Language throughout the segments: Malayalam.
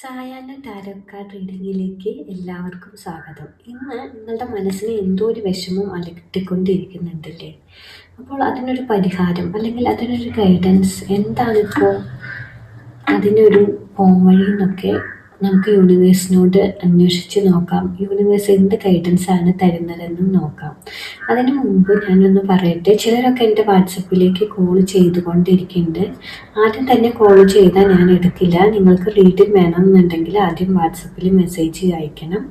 സായാഹ്ന ടാരോ കാർഡ് റീഡിങ്ങിലേക്ക് എല്ലാവർക്കും സ്വാഗതം. ഇന്ന് നിങ്ങളുടെ മനസ്സിനെ എന്തോ ഒരു വിഷമം അലട്ടിക്കൊണ്ടിരിക്കുന്നുണ്ടല്ലേ? അപ്പോൾ അതിനൊരു പരിഹാരം അല്ലെങ്കിൽ അതിനൊരു ഗൈഡൻസ് എന്താണിപ്പോൾ അതിനൊരു പോംവഴി എന്നൊക്കെ നമുക്ക് യൂണിവേഴ്സിനോട് അന്വേഷിച്ച് നോക്കാം. യൂണിവേഴ്സ് എന്ത് ഗൈഡൻസ് ആണ് തരുന്നതെന്നും നോക്കാം. അതിനു മുമ്പ് ഞാനൊന്ന് പറയട്ടെ. ചിലരൊക്കെ എന്റെ വാട്സപ്പിലേക്ക് കോൾ ചെയ്തുകൊണ്ടിരിക്കുന്നുണ്ട്. ആദ്യം തന്നെ കോൾ ചെയ്താൽ ഞാൻ എടുക്കില്ല. നിങ്ങൾക്ക് റീഡിങ് വേണമെന്നുണ്ടെങ്കിൽ ആദ്യം വാട്സപ്പിൽ മെസ്സേജ് അയക്കണം.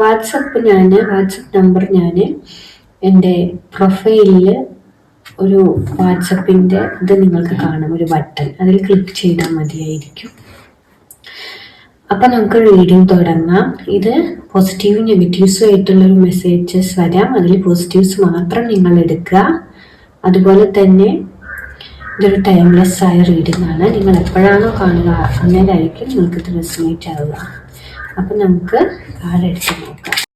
വാട്സപ്പ് ഞാൻ വാട്സപ്പ് നമ്പർ ഞാൻ എന്റെ പ്രൊഫൈലിൽ ഒരു വാട്സപ്പിന്റെ ഇത് നിങ്ങൾക്ക് കാണാം. ഒരു ബട്ടൺ അതിൽ ക്ലിക്ക് ചെയ്താൽ മതിയായിരിക്കും. അപ്പം നമുക്ക് റീഡിങ് തുടങ്ങാം. ഇത് പോസിറ്റീവും നെഗറ്റീവ്സും ആയിട്ടുള്ളൊരു മെസ്സേജസ് വരാം അതിൽ പോസിറ്റീവ്സ് മാത്രം നിങ്ങൾ എടുക്കുക. അതുപോലെ തന്നെ ഇതൊരു ടൈംലെസ് ആയ റീഡിംഗ് ആണ്. നിങ്ങൾ എപ്പോഴാണോ കാണുക അങ്ങനെയായിരിക്കും നിങ്ങൾക്ക് ഇത് റെസിനേറ്റ് ആവുക. അപ്പം നമുക്ക് കാർഡ് എടുത്ത് നോക്കാം.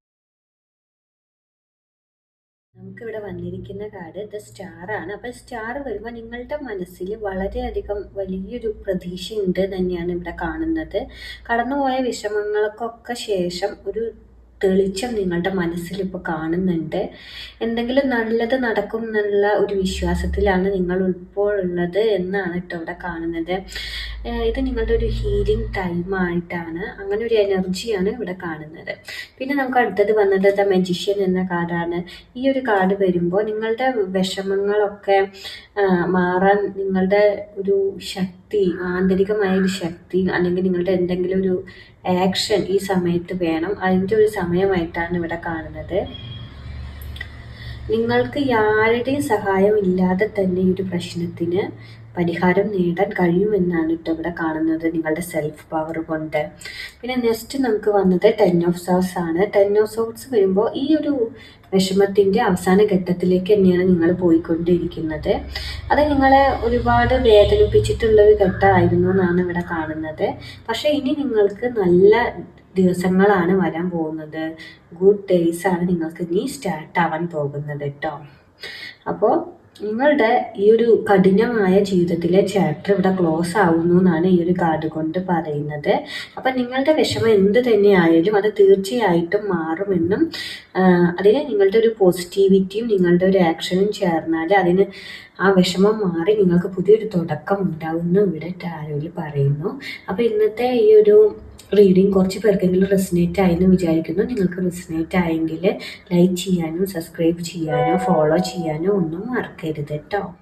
നമുക്കിവിടെ വന്നിരിക്കുന്ന കാർഡ് ദ സ്റ്റാർ ആണ്. അപ്പം സ്റ്റാർ വരുമ്പോൾ നിങ്ങളുടെ മനസ്സിൽ വളരെയധികം വലിയൊരു പ്രതീക്ഷയുണ്ട് തന്നെയാണ് ഇവിടെ കാണുന്നത്. കടന്നുപോയ വിഷമങ്ങൾക്കൊക്കെ ശേഷം ഒരു തെളിച്ചം നിങ്ങളുടെ മനസ്സിൽ ഇപ്പോൾ കാണുന്നുണ്ട്. എന്തെങ്കിലും നല്ലത് നടക്കും എന്നുള്ള ഒരു വിശ്വാസത്തിലാണ് നിങ്ങൾ ഇപ്പോൾ ഉള്ളത് എന്നാണ് കേട്ടോ ഇവിടെ കാണുന്നത്. ഇത് നിങ്ങളുടെ ഒരു ഹീലിംഗ് ടൈമായിട്ടാണ് അങ്ങനെ ഒരു എനർജിയാണ് ഇവിടെ കാണുന്നത്. പിന്നെ നമുക്ക് അടുത്തത് വന്നത് ദ മെജിഷ്യൻ എന്ന കാർഡാണ്. ഈ ഒരു കാർഡ് വരുമ്പോൾ നിങ്ങളുടെ വിഷമങ്ങളൊക്കെ മാറാൻ നിങ്ങളുടെ ഒരു ശക്തി ആന്തരികമായ ഒരു ശക്തി അല്ലെങ്കിൽ നിങ്ങളുടെ എന്തെങ്കിലും ഒരു ആക്ഷൻ ഈ സമയത്ത് വേണം. അതിന്റെ ഒരു സമയമായിട്ടാണ് ഇവിടെ കാണുന്നത്. നിങ്ങൾക്ക് ആരുടെയും സഹായം ഇല്ലാതെ തന്നെ ഈ ഒരു പ്രശ്നത്തിന് പരിഹാരം നേടാൻ കഴിയുമെന്നാണ് കേട്ടോ ഇവിടെ കാണുന്നത്. നിങ്ങളുടെ സെൽഫ് പവർ കൊണ്ട്. പിന്നെ നെക്സ്റ്റ് നമുക്ക് വന്നത് ടെൻ ഓഫ് സോഫ്സ് ആണ്. ടെൻ ഓഫ് സോഫ്സ് വരുമ്പോൾ ഈ ഒരു വിഷമത്തിന്റെ അവസാന ഘട്ടത്തിലേക്ക് തന്നെയാണ് നിങ്ങൾ പോയിക്കൊണ്ടിരിക്കുന്നത്. അത് നിങ്ങളെ ഒരുപാട് വേദനിപ്പിച്ചിട്ടുള്ള ഒരു ഘട്ടമായിരുന്നു എന്നാണ് ഇവിടെ കാണുന്നത്. പക്ഷേ ഇനി നിങ്ങൾക്ക് നല്ല ദിവസങ്ങളാണ് വരാൻ പോകുന്നത്. ഗുഡ് ഡേയ്സ് ആണ് നിങ്ങൾക്ക് ഇനി സ്റ്റാർട്ട് ആവാൻ പോകുന്നത് കേട്ടോ അപ്പോൾ നിങ്ങളുടെ ഈ ഒരു കഠിനമായ ജീവിതത്തിലെ ചാപ്റ്റർ ഇവിടെ ക്ലോസ് ആവുന്നു എന്നാണ് ഈ ഒരു കാർഡ് കൊണ്ട് പറയുന്നത്. അപ്പം നിങ്ങളുടെ വിഷമം എന്ത് തന്നെയായാലും അത് തീർച്ചയായിട്ടും മാറുമെന്നും അതിന് നിങ്ങളുടെ ഒരു പോസിറ്റിവിറ്റിയും നിങ്ങളുടെ ഒരു ആക്ഷനും ചേർന്നാൽ അതിന് ആ വിഷമം മാറി നിങ്ങൾക്ക് പുതിയൊരു തുടക്കം ഉണ്ടാവുന്നു ഇവിടെ ടാരോയിൽ പറയുന്നു. അപ്പോൾ ഇന്നത്തെ ഈ ഒരു റീഡിങ് കുറച്ച് പേർക്കെങ്കിലും റെസിനേറ്റ് ആയി എന്ന് വിചാരിക്കുന്നു. നിങ്ങൾക്ക് റെസിനേറ്റ് ആയെങ്കിൽ ലൈക്ക് ചെയ്യാനും സബ്സ്ക്രൈബ് ചെയ്യാനോ ഫോളോ ചെയ്യാനോ ഒന്നും മറക്കരുത് കേട്ടോ